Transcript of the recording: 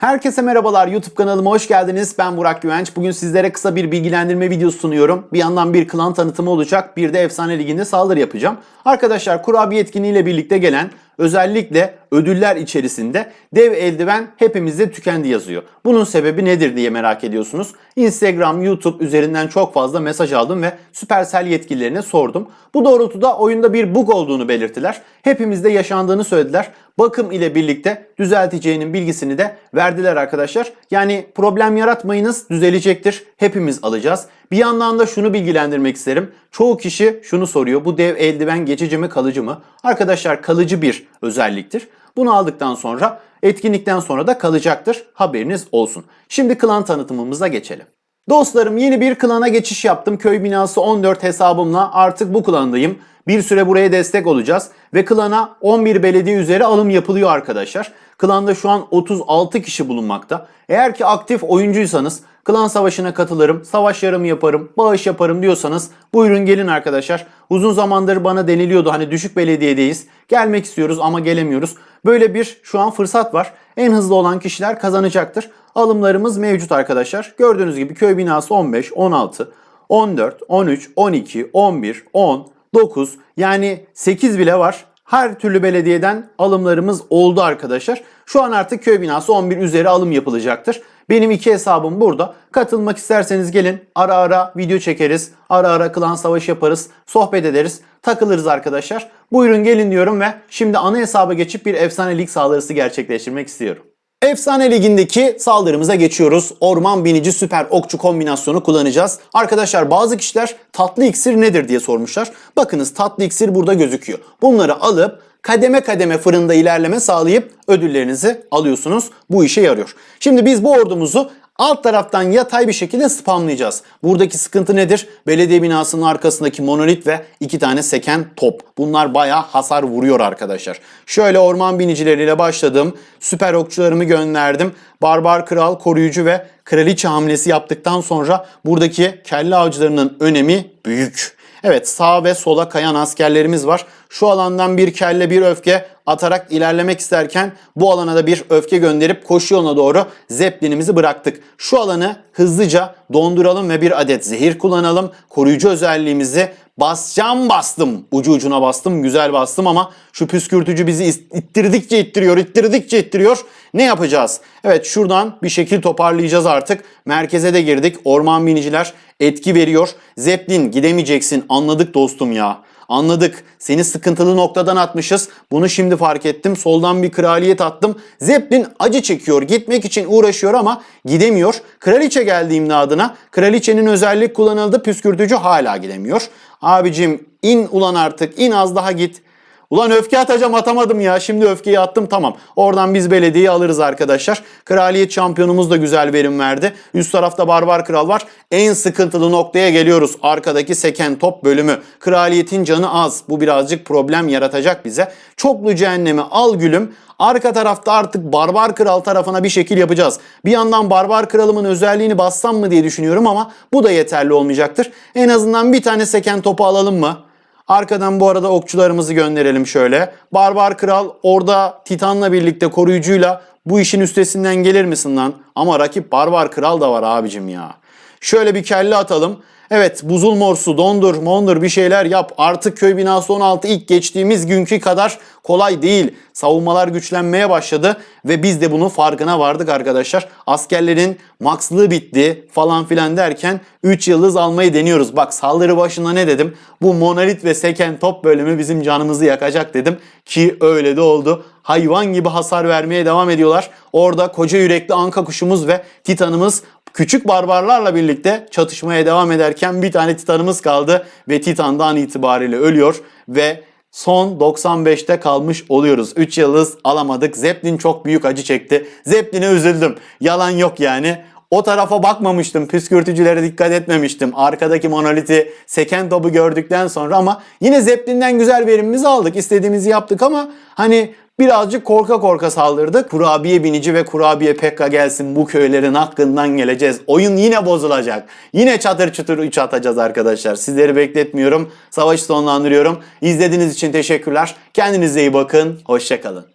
Herkese merhabalar YouTube kanalıma hoş geldiniz. Ben Burak Güvenç. Bugün sizlere kısa bir bilgilendirme videosu sunuyorum. Bir yandan bir klan tanıtımı olacak. Bir de Efsane Ligi'nde saldırı yapacağım. Arkadaşlar kurabiye etkinliğiyle birlikte gelen özellikle ödüller içerisinde dev eldiven hepimizde tükendi yazıyor. Bunun sebebi nedir diye merak ediyorsunuz. Instagram, YouTube üzerinden çok fazla mesaj aldım ve Supercell yetkililerine sordum. Bu doğrultuda oyunda bir bug olduğunu belirttiler. Hepimizde yaşandığını söylediler. Bakım ile birlikte düzelteceğinin bilgisini de verdiler arkadaşlar. Yani problem yaratmayınız düzelecektir. Hepimiz alacağız. Bir yandan da şunu bilgilendirmek isterim. Çoğu kişi şunu soruyor. Bu dev eldiven geçici mi kalıcı mı? Arkadaşlar kalıcı bir özelliktir. Bunu aldıktan sonra etkinlikten sonra da kalacaktır. Haberiniz olsun. Şimdi klan tanıtımımıza geçelim. Dostlarım yeni bir klana geçiş yaptım. Köy binası 14 hesabımla artık bu klandayım. Bir süre buraya destek olacağız ve klana 11 belediye üzeri alım yapılıyor arkadaşlar. Klanda şu an 36 kişi bulunmakta. Eğer ki aktif oyuncuysanız klan savaşına katılırım, savaşlarımı yaparım, bağış yaparım diyorsanız buyurun gelin arkadaşlar. Uzun zamandır bana deniliyordu hani düşük belediyedeyiz. Gelmek istiyoruz ama gelemiyoruz. Böyle bir şu an fırsat var. En hızlı olan kişiler kazanacaktır. Alımlarımız mevcut arkadaşlar. Gördüğünüz gibi köy binası 15, 16, 14, 13, 12, 11, 10, 9 yani 8 bile var. Her türlü belediyeden alımlarımız oldu arkadaşlar. Şu an artık köy binası 11 üzeri alım yapılacaktır. Benim iki hesabım burada. Katılmak isterseniz gelin. Ara ara video çekeriz. Ara ara klan savaşı yaparız. Sohbet ederiz. Takılırız arkadaşlar. Buyurun gelin diyorum ve şimdi ana hesaba geçip bir efsane lig saldırısı gerçekleştirmek istiyorum. Efsane Ligi'ndeki saldırımıza geçiyoruz. Orman binici süper okçu kombinasyonu kullanacağız. Arkadaşlar bazı kişiler tatlı iksir nedir diye sormuşlar. Bakınız tatlı iksir burada gözüküyor. Bunları alıp kademe kademe fırında ilerleme sağlayıp ödüllerinizi alıyorsunuz. Bu işe yarıyor. Şimdi biz bu ordumuzu alt taraftan yatay bir şekilde spamlayacağız. Buradaki sıkıntı nedir? Belediye binasının arkasındaki monolit ve iki tane seken top. Bunlar bayağı hasar vuruyor arkadaşlar. Şöyle orman binicileriyle başladım. Süper okçularımı gönderdim. Barbar kral, koruyucu ve kraliçe hamlesi yaptıktan sonra buradaki kelle avcılarının önemi büyük. Evet sağ ve sola kayan askerlerimiz var. Şu alandan bir kelle bir öfke atarak ilerlemek isterken bu alana da bir öfke gönderip koşu yoluna doğru zeplinimizi bıraktık. Şu alanı hızlıca donduralım ve bir adet zehir kullanalım. Koruyucu özelliğimizi basacağım bastım. Ucu ucuna bastım güzel bastım ama şu püskürtücü bizi ittirdikçe ittiriyor ittirdikçe ittiriyor. Ne yapacağız? Evet şuradan bir şekil toparlayacağız artık. Merkeze de girdik. Orman biniciler etki veriyor. Zeppelin gidemeyeceksin anladık dostum ya. Anladık. Seni sıkıntılı noktadan atmışız. Bunu şimdi fark ettim. Soldan bir kraliyet attım. Zeppelin acı çekiyor. Gitmek için uğraşıyor ama gidemiyor. Kraliçe geldi imdadına. Kraliçenin özellik kullanıldı. Püskürtücü hala gidemiyor. Abicim in ulan artık. in az daha git. Ulan öfke atacağım atamadım ya. Şimdi öfkeyi attım tamam. Oradan biz belediyeyi alırız arkadaşlar. Kraliyet şampiyonumuz da güzel verim verdi. Üst tarafta Barbar Kral var. En sıkıntılı noktaya geliyoruz. Arkadaki seken top bölümü. Kraliyetin canı az. Bu birazcık problem yaratacak bize. Çoklu cehennemi al gülüm. Arka tarafta artık Barbar Kral tarafına bir şekil yapacağız. Bir yandan Barbar Kralımın özelliğini bassam mı diye düşünüyorum ama bu da yeterli olmayacaktır. En azından bir tane seken topu alalım mı? Arkadan bu arada okçularımızı gönderelim şöyle. Barbar Kral orada Titan'la birlikte koruyucuyla bu işin üstesinden gelir misin lan? Ama rakip Barbar Kral da var abicim ya. Şöyle bir kelle atalım. Evet buzul morsu dondur mondur bir şeyler yap. Artık köy binası 16 ilk geçtiğimiz günkü kadar kolay değil. Savunmalar güçlenmeye başladı ve biz de bunun farkına vardık arkadaşlar. Askerlerin makslığı bitti falan filan derken 3 yıldız almayı deniyoruz. Bak saldırı başında ne dedim? Bu monolit ve seken top bölümü bizim canımızı yakacak dedim. Ki öyle de oldu. Hayvan gibi hasar vermeye devam ediyorlar. Orada koca yürekli anka kuşumuz ve titanımız küçük barbarlarla birlikte çatışmaya devam ederken bir tane titanımız kaldı ve titandan itibariyle ölüyor ve son 95'te kalmış oluyoruz. 3 yıldız alamadık. Zeppelin çok büyük acı çekti. Zeppelin'e üzüldüm. Yalan yok yani. O tarafa bakmamıştım. Püskürtücülere dikkat etmemiştim. Arkadaki monoliti seken topu gördükten sonra ama yine Zeppelin'den güzel verimimizi aldık. İstediğimizi yaptık ama hani birazcık korka korka saldırdık. Kurabiye binici ve kurabiye pekka gelsin bu köylerin hakkından geleceğiz. Oyun yine bozulacak. Yine çatır çutur 3 atacağız arkadaşlar. Sizleri bekletmiyorum. Savaşı sonlandırıyorum. İzlediğiniz için teşekkürler. Kendinize iyi bakın. Hoşçakalın.